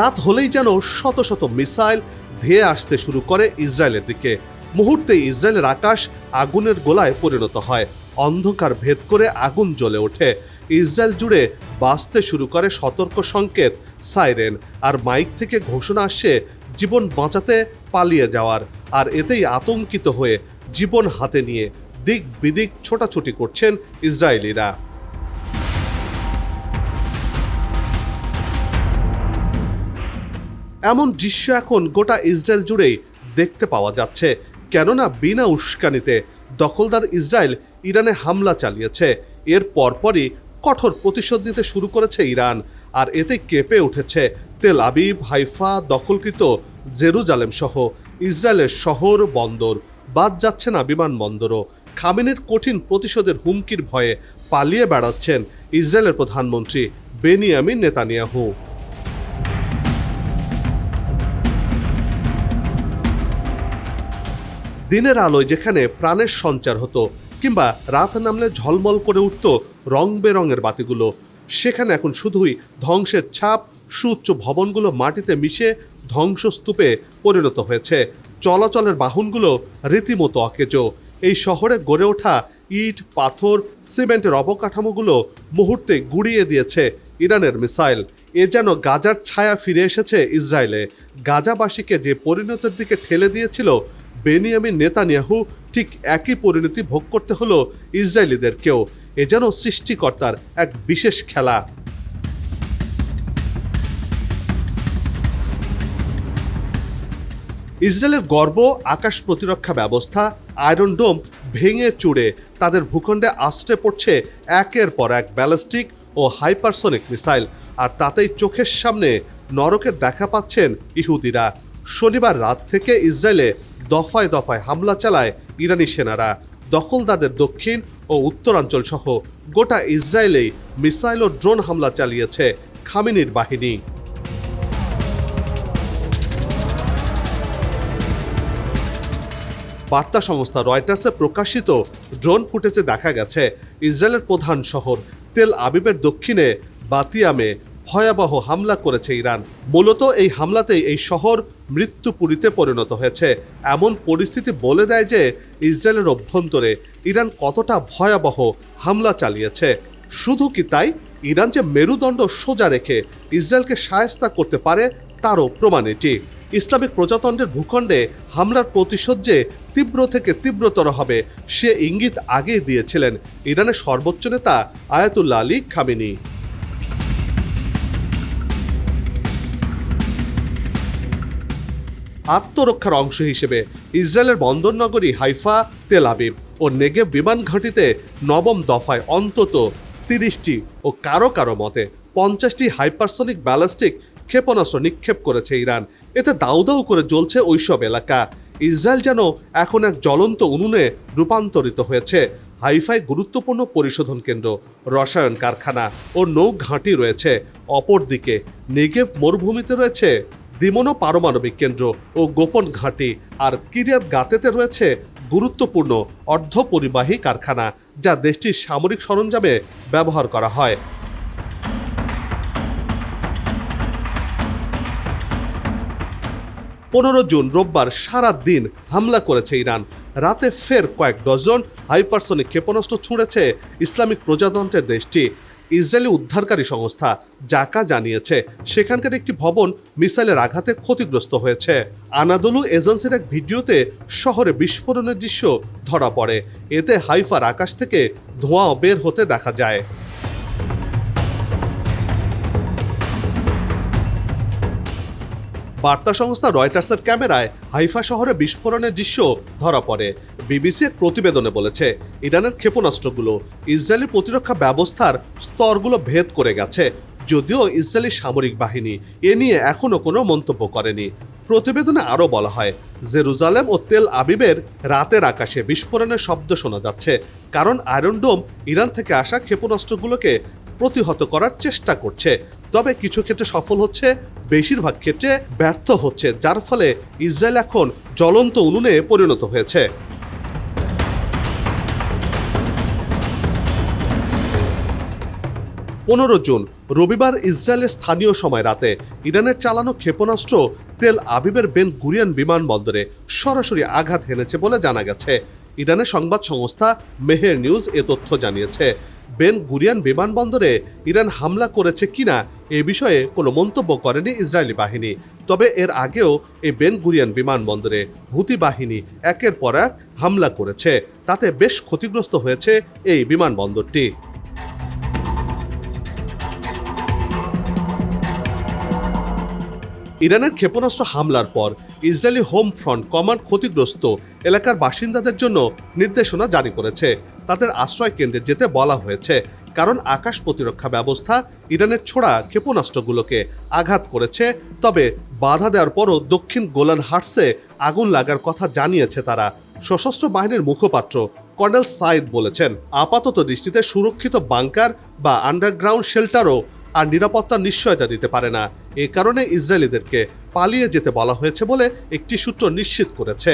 রাত হলেই যেন শত শত মিসাইল ধেয়ে আসতে শুরু করে ইসরায়েলের দিকে। মুহূর্তে ইসরায়েলের আকাশ আগুনের গোলায় পরিণত হয়। অন্ধকার ভেদ করে আগুন জ্বলে ওঠে। ইসরায়েল জুড়ে বাঁচতে শুরু করে সতর্ক সংকেত, সাইরেন, আর মাইক থেকে ঘোষণা আসছে জীবন বাঁচাতে পালিয়ে যাওয়ার। আর এতেই আতঙ্কিত হয়ে জীবন হাতে নিয়ে দিক বিদিক ছোটাছুটি করছেন ইসরায়েলিরা। এমন দৃশ্য এখন গোটা ইসরায়েল জুড়েই দেখতে পাওয়া যাচ্ছে। কেননা বিনা উস্কানিতে দখলদার ইসরায়েল ইরানে হামলা চালিয়েছে। এর পরপরই কঠোর প্রতিশোধ নিতে শুরু করেছে ইরান। আর এতে কেঁপে উঠেছে তেল আবিব, হাইফা, দখলকৃত জেরুজালেম সহ ইসরায়েলের শহর বন্দর, বাদ যাচ্ছে না বিমানবন্দরও। খামেনের কঠিন প্রতিশোধের হুমকির ভয়ে পালিয়ে বেড়াচ্ছেন ইসরায়েলের প্রধানমন্ত্রী বেনিয়ামিন নেতানিয়াহু। দিনের আলোয় যেখানে প্রাণের সঞ্চার হতো কিংবা রাত নামলে ঝলমল করে উঠত রং বেরঙের বাতিগুলো, সেখানে এখন শুধুই ধ্বংসের ছাপ, সুউচ্চ ভবনগুলো মাটিতে মিশে ধ্বংসস্তূপে পরিণত হয়েছে। চলাচলের বাহনগুলো রীতিমতো অকেজো। এই শহরে গড়ে ওঠা ইট, পাথর, সিমেন্টের অবকাঠামোগুলো মুহূর্তে গুড়িয়ে দিয়েছে ইরানের মিসাইল। এ যেন গাজার ছায়া ফিরে এসেছে ইসরায়েলে। গাজাবাসীকে যে পরিণতির দিকে ঠেলে দিয়েছিল বেনিয়ামিন নেতানিয়াহু ঠিক একই পরিণতি ভোগ করতে হলো ইসরায়েলিদেরকেও। এ যেন সৃষ্টিকর্তার এক বিশেষ খেলা। ইসরায়েলের গর্ব, আকাশ প্রতিরক্ষা ব্যবস্থা, আয়রন ডোম ভেঙে চুড়ে, তাদের ভূখণ্ডে আশ্রে পড়ছে একের পর এক ব্যালিস্টিক ও হাইপারসনিক মিসাইল। আর তাতেই চোখের সামনে নরকের দেখা পাচ্ছেন ইহুদিরা। শনিবার রাত থেকে ইসরায়েলে দফায় দফায় হামলা চালায় ইরানি সেনারা। দখলদারদের দক্ষিণ ও উত্তরাঞ্চল সহ গোটা ইসরায়েলেই মিসাইল ও ড্রোন হামলা চালিয়েছে খামিনির বাহিনী। বার্তা সংস্থা রয়টার্সে প্রকাশিত ড্রোন ফুটেজে দেখা গেছে, ইসরায়েলের প্রধান শহর তেল আবিবের দক্ষিণে বাতিয়ামে ভয়াবহ হামলা করেছে ইরান। মূলত এই হামলাতেই এই শহর মৃত্যুপুরীতে পরিণত হয়েছে। এমন পরিস্থিতি বলে দেয় যে, ইসরায়েলের অভ্যন্তরে ইরান কতটা ভয়াবহ হামলা চালিয়েছে। শুধু কি তাই? ইরান যে মেরুদণ্ড সোজা রেখে ইসরায়েলকে সায়স্তা করতে পারে, তারও প্রমাণ এটি। ইসলামিক প্রজাতন্ত্রের ভূখণ্ডে হামলার প্রতিশোধ যে তীব্র থেকে তীব্রতর হবে, সে ইঙ্গিত আগেই দিয়েছিলেন ইরানের সর্বোচ্চ নেতা আয়াতুল্লাহ আলী খামিনি। আত্মরক্ষার অংশ হিসেবে ইসরায়েলের বন্দরনগরী হাইফা, তেল আবিব ও নেগেব বিমান ঘাঁটিতে নবম দফায় অন্তত তিরিশটি ও কারও কারও মতে পঞ্চাশটি হাইপারসনিক ব্যালিস্টিক ক্ষেপণাস্ত্র নিক্ষেপ করেছে ইরান। এতে দাউ দাউ করে জ্বলছে ওইসব এলাকা। ইসরায়েল যেন এখন এক জ্বলন্ত উনুনে রূপান্তরিত হয়েছে। হাইফাই গুরুত্বপূর্ণ পরিশোধন কেন্দ্র, রসায়ন কারখানা ও নৌ ঘাঁটি রয়েছে। অপরদিকে নেগেভ মরুভূমিতে রয়েছে দিমনো পারমাণবিক কেন্দ্র ও গোপন ঘাঁটি। আর কিরিয়াত গাতেতে রয়েছে গুরুত্বপূর্ণ অর্ধপরিবাহী কারখানা, যা দেশটির সামরিক সরঞ্জামে ব্যবহার করা হয়। পনেরো জুন রোববার সারা দিন হামলা করেছে ইরান। রাতে ফের কয়েক ডজন হাইপারসনিক ক্ষেপণাস্ত্র ছুঁড়েছে ইসলামিক প্রজাতন্ত্রের দেশটি। ইসরায়েলি উদ্ধারকারী সংস্থা জাকা জানিয়েছে, সেখানকার একটি ভবন মিসাইলের আঘাতে ক্ষতিগ্রস্ত হয়েছে। আনাদলু এজেন্সির এক ভিডিওতে শহরে বিস্ফোরণের দৃশ্য ধরা পড়ে। এতে হাইফার আকাশ থেকে ধোঁয়া বের হতে দেখা যায়। বার্তা সংস্থা রয়টার্সের ক্যামেরায় হাইফা শহরে বিস্ফোরণের দৃশ্য ধরা পড়ে। বিবিসি এক প্রতিবেদনে বলেছে, ইরানের ক্ষেপণাস্ত্রগুলো ইসরায়েলি প্রতিরক্ষা ব্যবস্থার স্তরগুলো ভেদ করে গেছে, যদিও ইসরায়েলি সামরিক বাহিনী এ নিয়ে এখনও কোনো মন্তব্য করেনি। প্রতিবেদনে আরও বলা হয়, জেরুজালেম ও তেল আবিবের রাতের আকাশে বিস্ফোরণের শব্দ শোনা যাচ্ছে, কারণ আয়রন ডোম ইরান থেকে আসা ক্ষেপণাস্ত্রগুলোকে প্রতিহত করার চেষ্টা করছে তবে কিছু ক্ষেত্রে সফল হচ্ছে, বেশিরভাগ ক্ষেত্রে ব্যর্থ হচ্ছে, যার ফলে ইসরায়েল এখন জ্বলন্ত উনুনে পরিণত হয়েছে। পনেরো জুন, রবিবার ইসরায়েলের স্থানীয় সময় রাতে, ইরানের চালানো ক্ষেপণাস্ত্র তেল আবিবের বেন গুরিয়ান বিমানবন্দরে সরাসরি আঘাত হেনেছে বলে জানা গেছে। ইরানের সংবাদ সংস্থা মেহের নিউজ এ তথ্য জানিয়েছে। বেন গুরিয়ান বিমানবন্দরে ইরান হামলা করেছে কিনা এ বিষয়ে কোনো মন্তব্য করেনি ইসরায়েলি বাহিনী। তবে এর আগেও এই বেন গুরিয়ান বিমানবন্দরে হুতি বাহিনী একের পর এক হামলা করেছে। তাতে বেশ ক্ষতিগ্রস্ত হয়েছে এই বিমানবন্দরটি। ইরানের ক্ষেপণাস্ত্র হামলার পর ইসরায়েলি হোম ফ্রন্ট কমান্ড ক্ষতিগ্রস্ত এলাকার বাসিন্দাদের জন্য নির্দেশনা জারি করেছে। তাদের আশ্রয় কেন্দ্রে যেতে বলা হয়েছে। কারণ আকাশ প্রতিরক্ষা ব্যবস্থা ইরানের ছোড়া ক্ষেপণাস্ত্রগুলোকে আঘাত করেছে। তবে বাধা দেওয়ার পরও দক্ষিণ গোলান হাটসে আগুন লাগার কথা জানিয়েছে তারা। সশস্ত্র বাহিনীর মুখপাত্র কর্নেল সাইদ বলেছেন, আপাতত দৃষ্টিতে সুরক্ষিত বাংকার বা আন্ডারগ্রাউন্ড শেল্টারও আর নিরাপত্তার নিশ্চয়তা দিতে পারে না। এ কারণে ইসরায়েলিদেরকে পালিয়ে যেতে বলা হয়েছে বলে একটি সূত্র নিশ্চিত করেছে।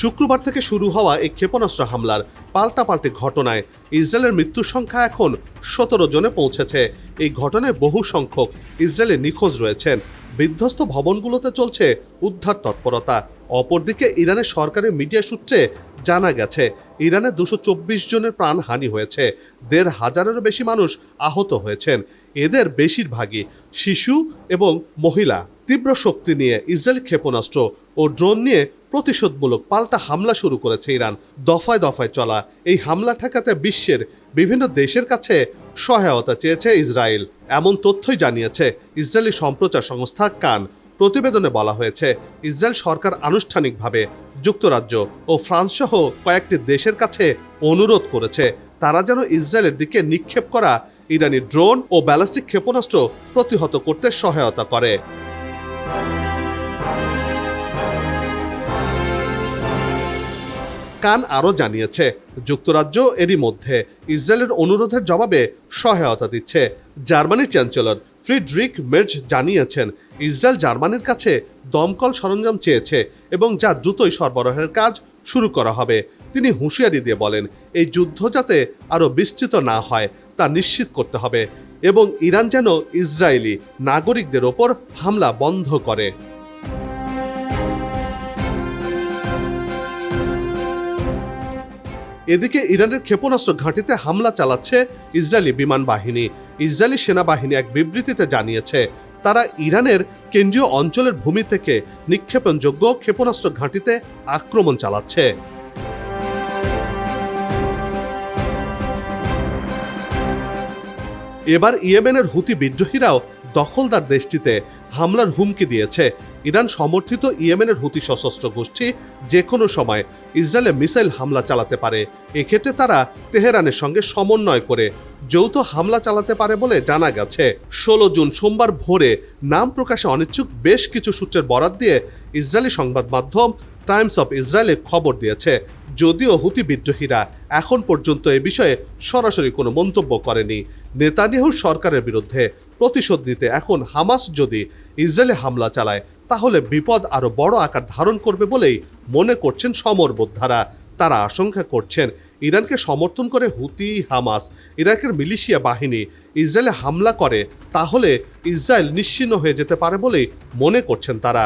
শুক্রবার থেকে শুরু হওয়া এই ক্ষেপণাস্ত্র হামলার পাল্টাপাল্টি ঘটনায় ইসরায়েলের মৃত্যুর সংখ্যা এখন সতেরো জনে পৌঁছেছে। এই ঘটনায় বহু সংখ্যক ইসরায়েলে নিখোঁজ রয়েছেন। বিধ্বস্ত ভবনগুলোতে চলছে উদ্ধার তৎপরতা। অপরদিকে ইরানের সরকারি মিডিয়া সূত্রে জানা গেছে, ইরানে দুশো চব্বিশ জনের প্রাণহানি হয়েছে। দেড় হাজারেরও বেশি মানুষ আহত হয়েছেন। এদের বেশিরভাগই শিশু এবং মহিলা। তীব্র শক্তি নিয়ে ইসরায়েল ক্ষেপণাস্ত্র ও ড্রোন নিয়ে প্রতিশোধমূলক পাল্টা হামলা শুরু করেছে ইরান। দফায় দফায় চলা এই হামলা ঠেকাতে বিশ্বের বিভিন্ন দেশের কাছে সহায়তা চেয়েছে ইসরায়েল। এমন তথ্যই জানিয়েছে ইসরায়েলি সম্প্রচার সংস্থা কান। প্রতিবেদনে বলা হয়েছে, ইসরায়েল সরকার আনুষ্ঠানিকভাবে যুক্তরাজ্য ও ফ্রান্স সহ কয়েকটি দেশের কাছে অনুরোধ করেছে, তারা যেন ইসরায়েলের দিকে নিক্ষেপ করা ইরানি ড্রোন ও ব্যালিস্টিক ক্ষেপণাস্ত্র প্রতিহত করতে সহায়তা করে। কান আরও জানিয়েছে, যুক্তরাজ্য এরই মধ্যে ইসরায়েলের অনুরোধের জবাবে সহায়তা দিচ্ছে। জার্মানির চ্যান্সেলর ফ্রিডরিক মের্জ জানিয়েছেন, ইসরায়েল জার্মানির কাছে দমকল সরঞ্জাম চেয়েছে এবং যা দ্রুতই সরবরাহের কাজ শুরু করা হবে। তিনি হুঁশিয়ারি দিয়ে বলেন, এই যুদ্ধ যাতে আরও বিস্তৃত না হয়, তা নিশ্চিত করতে হবে। এবং ইরান যেন ইসরায়েলি নাগরিকদের ওপর হামলা বন্ধ করে। এদিকে ইরানের ক্ষেপণাস্ত্র ঘাঁটিতে হামলা চালাচ্ছে ইসরায়েলি বিমান বাহিনী। ইসরায়েলি সেনাবাহিনী এক বিবৃতিতে জানিয়েছে, তারা ইরানের কেন্দ্রীয় অঞ্চলের ভূমি থেকে নিক্ষেপণযোগ্য ক্ষেপণাস্ত্র ঘাঁটিতে আক্রমণ চালাচ্ছে। এবার ইয়েমেনের হুতি বিদ্রোহীরাও দখলদার দেশটিতে হামলার হুমকি দিয়েছে। ইরান সমর্থিত ইয়েমেনের হুতি সশস্ত্র গোষ্ঠী যে কোনো সময় ইসরায়েলে মিসাইল হামলা চালাতে পারে। এক্ষেত্রে তারা তেহরানের সঙ্গে সমন্বয় করে যৌথ হামলা চালাতে পারে বলে জানা গেছে। ষোলো জুন সোমবার ভোরে নাম প্রকাশে অনিচ্ছুক বেশ কিছু সূত্রের বরাত দিয়ে ইসরায়েলি সংবাদ মাধ্যম টাইমস অফ ইসরায়েলে খবর দিয়েছে যদিও হুতি বিদ্রোহীরা এখন পর্যন্ত এ বিষয়ে সরাসরি কোনো মন্তব্য করেনি। নেতানিয়াহুর সরকারের বিরুদ্ধে প্রতিশোধ নিতে এখন হামাস যদি ইসরায়েলে হামলা চালায়, তাহলে বিপদ আরও বড় আকার ধারণ করবে বলেই মনে করছেন সমরবোদ্ধারা তারা আশঙ্কা করছেন, ইরানকে সমর্থন করে হুতি, হামাস, ইরাকের মিলিশিয়া বাহিনী ইসরায়েলে হামলা করে, তাহলে ইসরায়েল নিশ্চিহ্ন হয়ে যেতে পারে বলেই মনে করছেন তারা।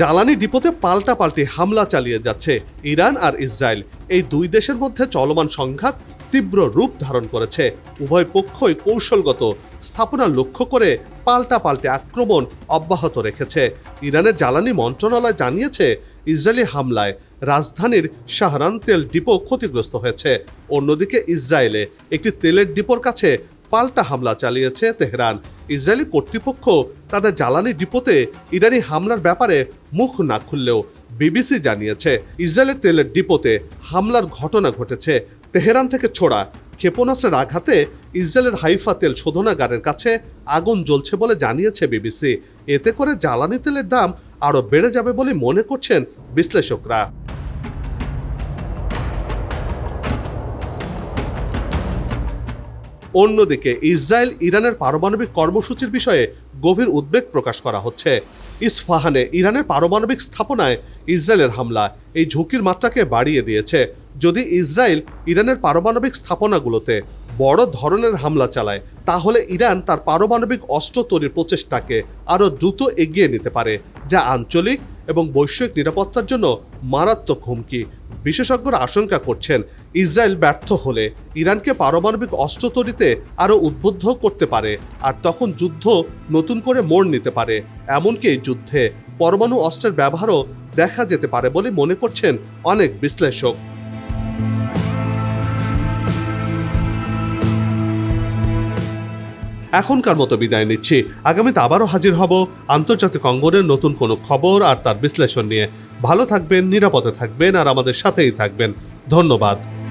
জ্বালানি ডিপোতে পাল্টা পাল্টি হামলা চালিয়ে যাচ্ছে ইরান আর ইসরায়েল। এই দুই দেশের মধ্যে চলমান সংঘাত তীব্র রূপ ধারণ করেছে। উভয় পক্ষই কৌশলগত স্থাপনা লক্ষ্য করে পাল্টা পাল্টে আক্রমণ অব্যাহত রেখেছে। ইরানের জ্বালানি মন্ত্রণালয় জানিয়েছে, ইসরায়েলি হামলায় রাজধানীর শাহরান তেল ডিপো ক্ষতিগ্রস্ত হয়েছে। অন্যদিকে ইসরায়েলে একটি তেলের ডিপোর কাছে পাল্টা হামলা চালিয়েছে তেহরান। ইসরায়েলি কর্তৃপক্ষ তাদের জ্বালানি ডিপোতে ইরানি হামলার ব্যাপারে মুখ না খুললেও বিবিসি জানিয়েছে, ইসরায়েলের তেলের ডিপোতে হামলার ঘটনা ঘটেছে। তেহরান থেকে ছোড়া ক্ষেপণাস্ত্রের আঘাতে ইসরায়েলের হাইফা তেল শোধনাগারের কাছে আগুন জ্বলছে বলে জানিয়েছে বিবিসি। এতে করে জ্বালানি তেলের দাম আরও বেড়ে যাবে বলে মনে করছেন বিশ্লেষকরা। অন্যদিকে ইসরায়েল ইরানের পারমাণবিক কর্মসূচির বিষয়ে গভীর উদ্বেগ প্রকাশ করা হচ্ছে। ইস্পাহানে ইরানের পারমাণবিক স্থাপনায় ইসরায়েলের হামলা এই ঝুঁকির মাত্রাকে বাড়িয়ে দিয়েছে। যদি ইসরায়েল ইরানের পারমাণবিক স্থাপনাগুলোতে বড় ধরনের হামলা চালায়, তাহলে ইরান তার পারমাণবিক অস্ত্র তৈরির প্রচেষ্টাকে আরও দ্রুত এগিয়ে নিতে পারে, যা আঞ্চলিক এবং বৈশ্বিক নিরাপত্তার জন্য মারাত্মক হুমকি। বিশেষজ্ঞরা আশঙ্কা করছেন ইসরায়েল ব্যর্থ হলে ইরানকে পারমাণবিক অস্ত্র তৈরিতে আরও উদ্বুদ্ধ করতে পারে আর তখন যুদ্ধ নতুন করে মোড় নিতে পারে। এমনকি যুদ্ধে পরমাণু অস্ত্রের ব্যবহারও দেখা যেতে পারে বলে মনে করছেন অনেক বিশ্লেষক। এখনকার মতো বিদায় নিচ্ছি। আগামীতে আবারও হাজির হব। আন্তর্জাতিক অঙ্গনের নতুন কোনো খবর আর তার বিশ্লেষণ নিয়ে। ভালো থাকবেন, নিরাপদে থাকবেন আর আমাদের সাথেই থাকবেন। ধন্যবাদ।